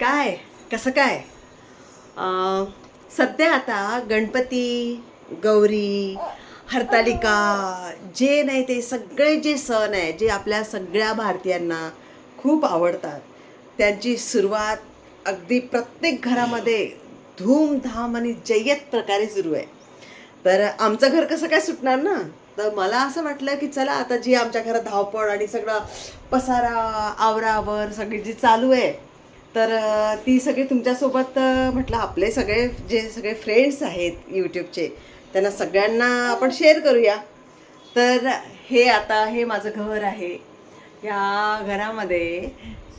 काय? कसं काय? सध्या आता गणपती गौरी हरतालिका जे नाही ते सगळे जे सण आहे जे आपल्या सगळ्या भारतीयांना खूप आवडतात त्यांची सुरुवात अगदी प्रत्येक घरामध्ये धूमधाम आणि जय्यत प्रकारे सुरू आहे. तर आमचं घर कसं काय सुटणार ना? तर मला असं वाटलं की चला आता जी आमच्या घरात धावपळ आणि सगळं पसारा आवरावर सगळी जी चालू आहे तर ती सगळी तुमच्यासोबत म्हटलं आपले सगळे जे सगळे फ्रेंड्स आहेत यूट्यूबचे त्यांना सगळ्यांना आपण शेअर करूया. तर हे आता हे माझं घर आहे. या घरामध्ये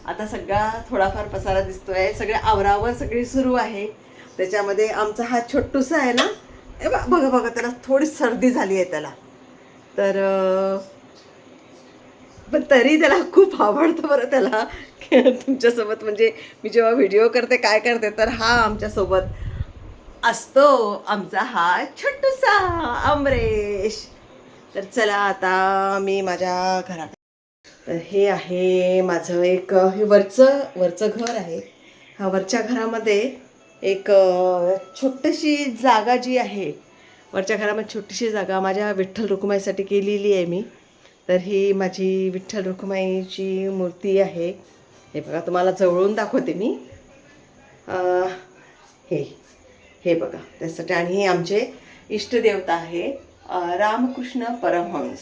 आता सगळा थोडाफार पसारा दिसतो आहे सगळे आवरावर सगळी सुरू आहे. त्याच्यामध्ये आमचा हा छोटूसा आहे ना बघा बघा त्याला थोडी सर्दी झाली आहे त्याला. तर पण तरी त्याला खूप आवडतं बरं त्याला. तुमच्यासोबत म्हणजे मी जेव्हा व्हिडिओ करते काय करते तर हा आमच्यासोबत असतो. आमचा हा छोटूसा अमरेश. तर चला आता मी माझ्या घरात तर हे आहे माझं एक हे वरचं वरचं घर आहे. हा वरच्या घरामध्ये एक छोटीशी जागा जी आहे वरच्या घरामध्ये छोटीशी जागा माझ्या विठ्ठल रुक्माईसाठी केलेली आहे मी. तर ही माझी विठ्ठल रुक्माईची मूर्ती आहे. हे बघा तुम्हाला जवळून दाखवते मी. हे हे बघा त्यासाठी. आणि हे आमचे इष्टदेवता आहे रामकृष्ण परमहंस.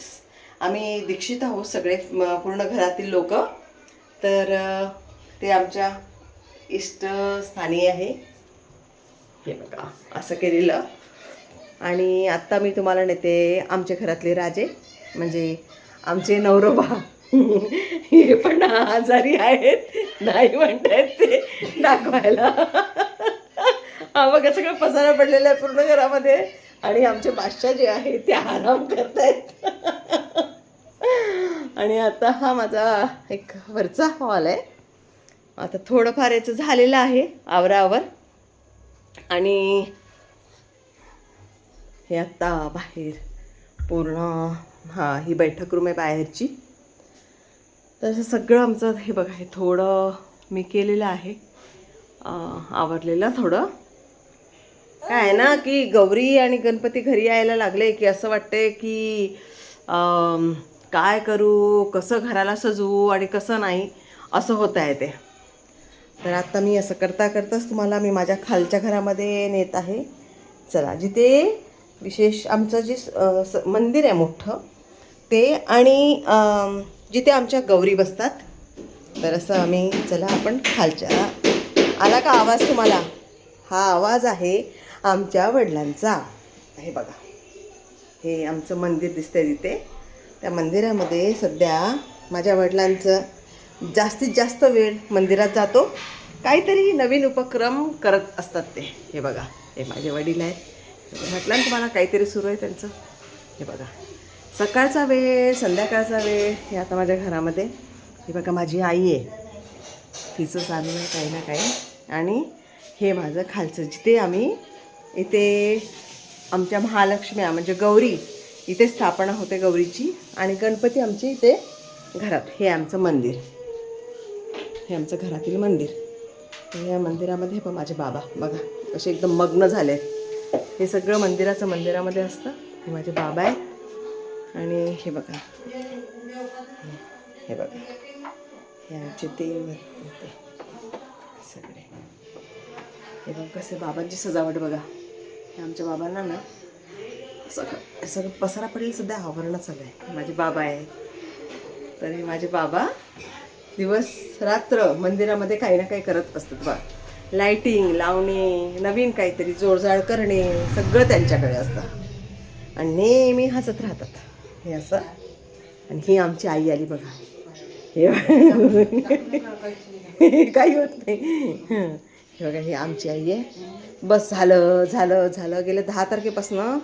आम्ही दीक्षित आहोत सगळे पूर्ण घरातील लोक. तर ते आमच्या इष्टस्थानी आहे. हे बघा असं केलेलं. आणि आत्ता मी तुम्हाला नेते आमच्या घरातले राजे म्हणजे आमचे नवरोबा हे पण आजारी आहेत नाही म्हणतायत ते दाखवायला. हा बघा सगळं पसारा पडलेला आहे पूर्ण घरामध्ये. आणि आमचे बादशाह जे आहे ते आराम करतायत. आणि आता हा माझा एक वरचा हॉल आहे. आता थोडंफार याचं झालेलं आहे आवरावर. आणि हे आत्ता बाहेर पूर्ण हां ही बैठक रूम आहे बाहेरची. तर सगळं आमचं हे बघा हे थोडं मी केलेलं आहे. आवरलेलं थोडं. काय आहे ना की गौरी आणि गणपती घरी यायला लागले की असं वाटते की काय करू कसं घराला सजवू आणि कसं नाही असं होत आहे ते. तर आता मी असं करता करताच तुम्हाला मी माझ्या खालच्या घरामध्ये नेत आहे. चला जिथे विशेष आमचं जे स- मंदिर आहे मोठं ते आणि जिथे आमच्या गौरी बसतात तर असं आम्ही चला आपण खालच्या आला का आवाज तुम्हाला? हा आवाज आहे आमच्या वडिलांचा. हे बघा. हे आमचं मंदिर दिसतंय तिथे. त्या मंदिरामध्ये सध्या माझ्या वडिलांचं जास्तीत जास्त वेळ मंदिरात जातो. काहीतरी नवीन उपक्रम करत असतात ते. हे बघा. हे माझे वडील आहेत. म्हटलं ना तुम्हाला काहीतरी सुरू आहे त्यांचं. हे बघा. सकाळचा वेळ संध्याकाळचा वेळ हे आता माझ्या घरामध्ये. हे बघा माझी आई आहे. तिचं चालू आहे काही ना काही. आणि हे माझं खालचं जिथे आम्ही इथे आमच्या महालक्ष्म्या म्हणजे गौरी इथे स्थापना होते गौरीची. आणि गणपती आमची इथे घरात. हे आमचं मंदिर. हे आमचं घरातील मंदिर. या मंदिरामध्ये पण माझे बाबा. बघा असे एकदम मग्न झाले आहेत हे सगळं मंदिराचं मंदिरामध्ये असतं. हे माझे बाबा आहेत. आणि हे बघा. हे बघा. हे आमचे देव ते सगळे. हे बघ कसे बाबांची सजावट बघा. हे आमच्या बाबांना ना सगळं सगळं पसारा पडेल सध्या आवरणच आलं आहे माझे बाबा आहेत. तर हे माझे बाबा दिवस रात्र मंदिरामध्ये काही ना काही करत असतात बा लाईटिंग लावणे नवीन काहीतरी जोडजाड करणे सगळं त्यांच्याकडे असतं. आणि नेहमी हसत राहतात. हे असं. आणि ही आमची आई आली बघा. हे काही होत नाही. हे बघा ही आमची आई आहे. बस झालं झालं झालं. गेलं दहा तारखेपासनं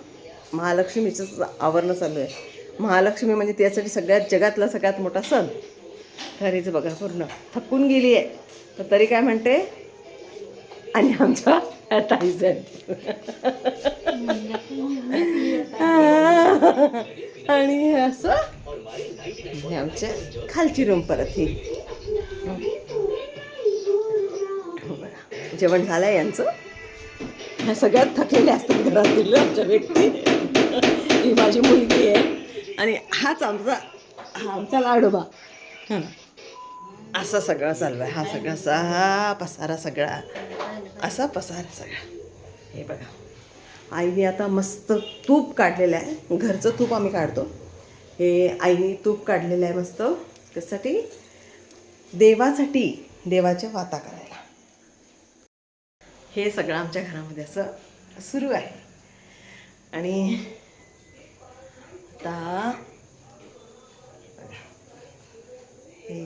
महालक्ष्मीचंच आवरणं चालू आहे. महालक्ष्मी म्हणजे त्यासाठी सगळ्यात जगातला सगळ्यात मोठा सण. खरीच बघा पूर्ण थकून गेली आहे. तर तरी काय म्हणते? आणि आमच्या ह्या ताईच आणि असं हे आमच्या खालची रूम परत ही. जेवण झालं आहे यांचं. ह्या सगळ्यात थकलेल्या असतात घरातील आमच्या व्यक्ती. ही माझी मुलगी आहे. आणि हाच आमचा हा आमचा लाडोबा. हां असं सगळं चालू आहे हा सगळा असा पसारा सगळा. असा पसारा सगळा. हे बघा. आईने आता मस्त तूप काढलेलं आहे. घरचं तूप आम्ही काढतो. हे आईने तूप काढलेलं आहे मस्त. त्यासाठी देवासाठी देवाच्या वाता करायला. हे सगळं आमच्या घरामध्ये असं सुरू आहे. आणि आता हे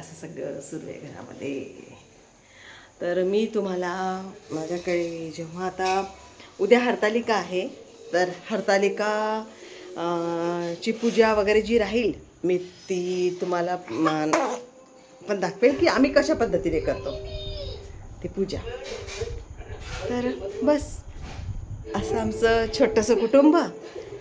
असं सगळं सुरू आहे घरामध्ये. तर मी तुम्हाला माझ्याकडे जेव्हा आता उद्या हरतालिका आहे तर हरतालिका ची पूजा वगैरे जी राहील मी ती तुम्हाला मान- पण दाखवेल की आम्ही कशा पद्धतीने करतो ती पूजा. तर बस असं आमचं छोटंसं कुटुंब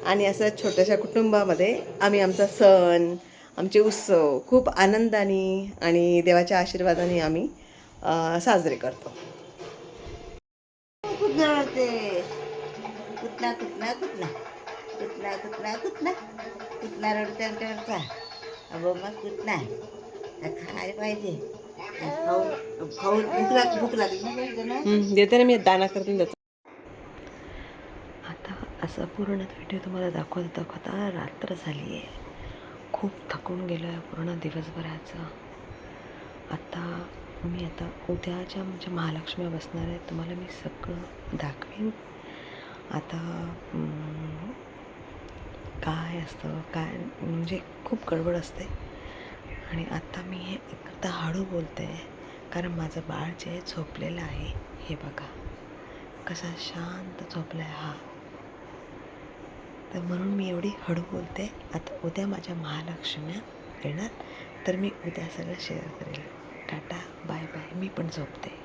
आणि असं छोट्याशा कुटुंबामध्ये आम्ही आमचा सण आमचे उत्सव खूप आनंदाने आणि देवाच्या आशीर्वादाने आम्ही साजरे करतो. कुठला कुठला कुठला? कुठला कुठला कुठला? रडते आमच्या रडता. अगो मग कुठला? खायला पाहिजे. खाऊन खाऊन भूक लाग भूक लागली ना बरं ना? देते ना मी दाना करते त्याचा आता असा पूर्ण व्हिडिओ तुम्हाला दाखवत दाखवता रात्र झाली आहे खूप थकून गेलो आहे पूर्ण दिवसभराचं. आता मी आता उद्याच्या म्हणजे महालक्ष्मी बसणार आहे तुम्हाला मी सगळं दाखवेन. आता काय असतं काय म्हणजे खूप गडबड असते. आणि आता मी हे एकदा हळू बोलते कारण माझं बाळ जे झोपलेलं आहे हे बघा. कसा शांत झोपला आहे हा. तर म्हणून मी एवढी हळू बोलते. आता उद्या माझ्या महालक्ष्म्या येणार. तर मी उद्या सगळं शेअर करेल. टाटा बाय बाय मी पण झोपते.